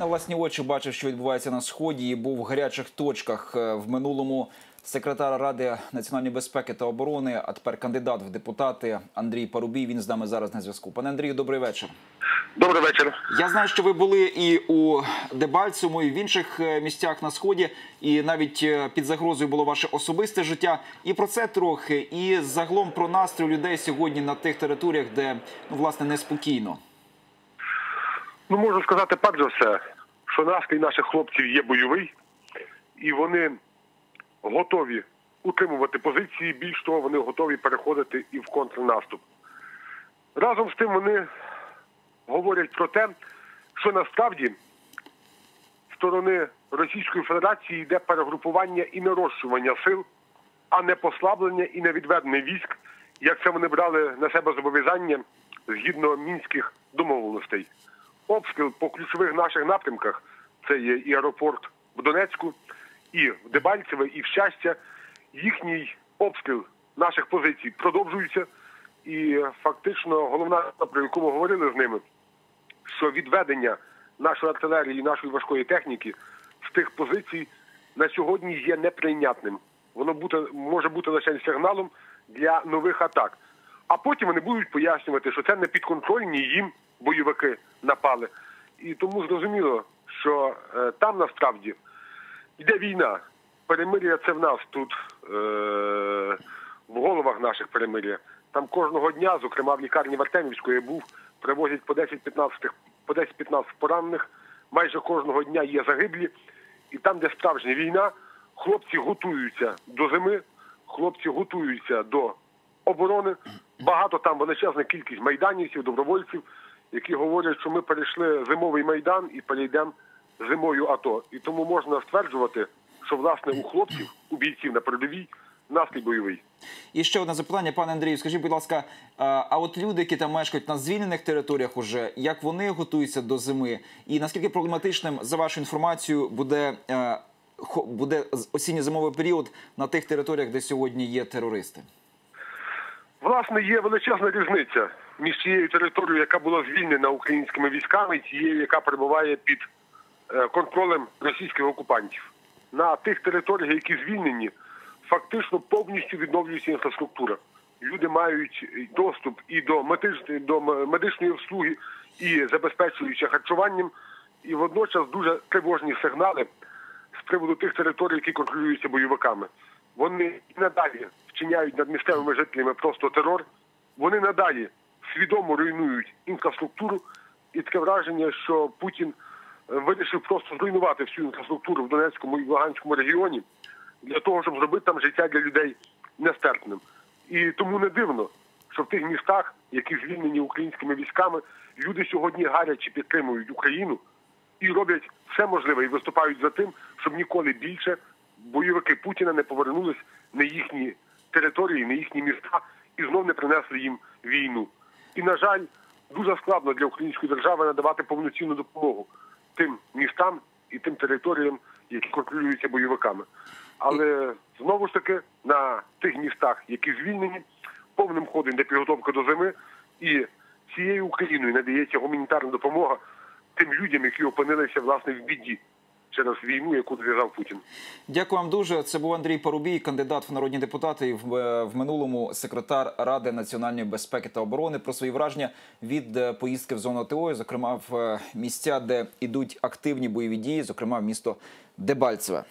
На власні очі бачив, що відбувається на сході, і був в гарячих точках Е, в минулому. Секретар Ради національної безпеки та оборони, а тепер кандидат в депутати Андрій Парубій. Він з нами зараз на зв'язку. Пане Андрію, добрий вечір. Добрий вечір. Я знаю, що ви були і у Дебальцевому, і в інших е, місцях на сході, і навіть е, під загрозою було ваше особисте життя. І про це трохи, і загалом про настрій людей сьогодні на тих територіях, де ну власне неспокійно. Ну можу сказати перш за все, що настрій наших хлопців є бойовий, і вони готові утримувати позиції. Більш того, вони готові переходити і в контрнаступ. Разом з тим вони говорять про те, що насправді сторони Російської Федерації йде перегрупування і нарощування сил, а не послаблення і не відведення військ, як це вони брали на себе зобов'язання згідно мінських домовленостей. Обстріл по ключових наших напрямках це є і аеропорт в Донецьку, і в Дебальцеве, і в щастя. Їхній обстріл наших позицій продовжується. І фактично головна, про яку ми говорили з ними, що відведення нашої артилерії, нашої важкої техніки з тих позицій на сьогодні є неприйнятним. Воно бути, може бути лише сигналом для нових атак. А потім вони будуть пояснювати, що це не підконтрольні їм бойовики напали. І тому зрозуміло, що е, там насправді йде війна. Перемир'я це в нас тут е, в головах наших перемир'я. Там кожного дня, зокрема в лікарні в Артемівської я був, привозять по 10-15 по 10-15 поранених. Майже кожного дня є загиблі. І там, де справжня війна, хлопці готуються до зими, хлопці готуються до оборони. Багато там величезна кількість майданівців, добровольців, які говорять, що ми перейшли зимовий майдан і перейдемо зимою АТО. І тому можна стверджувати, що власне у хлопців, у бійців на передовій настрій бойовий. І ще одне запитання, пане Андрію. Скажіть, будь ласка, а от люди, які там мешкають на звільнених територіях, уже як вони готуються до зими, і наскільки проблематичним за вашу інформацію буде е, буде осінньо-зимовий період на тих територіях, де сьогодні є терористи? Власне, є величезна різниця між цією територією, яка була звільнена українськими військами, і тією, яка перебуває під е, контролем російських окупантів. На тих територіях, які звільнені, фактично повністю відновлюється інфраструктура. Люди мають доступ і до медичної, до медичної обслуги, і забезпечуючи харчуванням, і водночас дуже тривожні сигнали з приводу тих територій, які контролюються бойовиками. Вони і надалі вчиняють над місцевими жителями просто терор. Вони надалі свідомо руйнують інфраструктуру, і таке враження, що Путін е, вирішив просто зруйнувати всю інфраструктуру в Донецькому і Луганському регіоні для того, щоб зробити там життя для людей нестерпним. І тому не дивно, що в тих містах, які звільнені українськими військами, люди сьогодні гаряче підтримують Україну і роблять все можливе і виступають за тим, щоб ніколи більше бойовики Путіна не повернулись на їхні території, на їхні міста і знов не принесли їм війну. І на жаль, дуже складно для української держави надавати повноцінну допомогу тим містам і тим територіям, які контролюються бойовиками. Але знову ж таки на тих містах, які звільнені, повним ходом йде підготовка до зими, і цією Україною надається гуманітарна допомога тим людям, які опинилися власне в біді через війну, яку зв'язав Путін. Дякую вам дуже. Це був Андрій Парубій, кандидат в народні депутати і в, е, в минулому секретар Ради національної безпеки та оборони про свої враження від е, поїздки в зону ТО, зокрема в е, місця, де ідуть активні бойові дії, зокрема в місто Дебальцеве.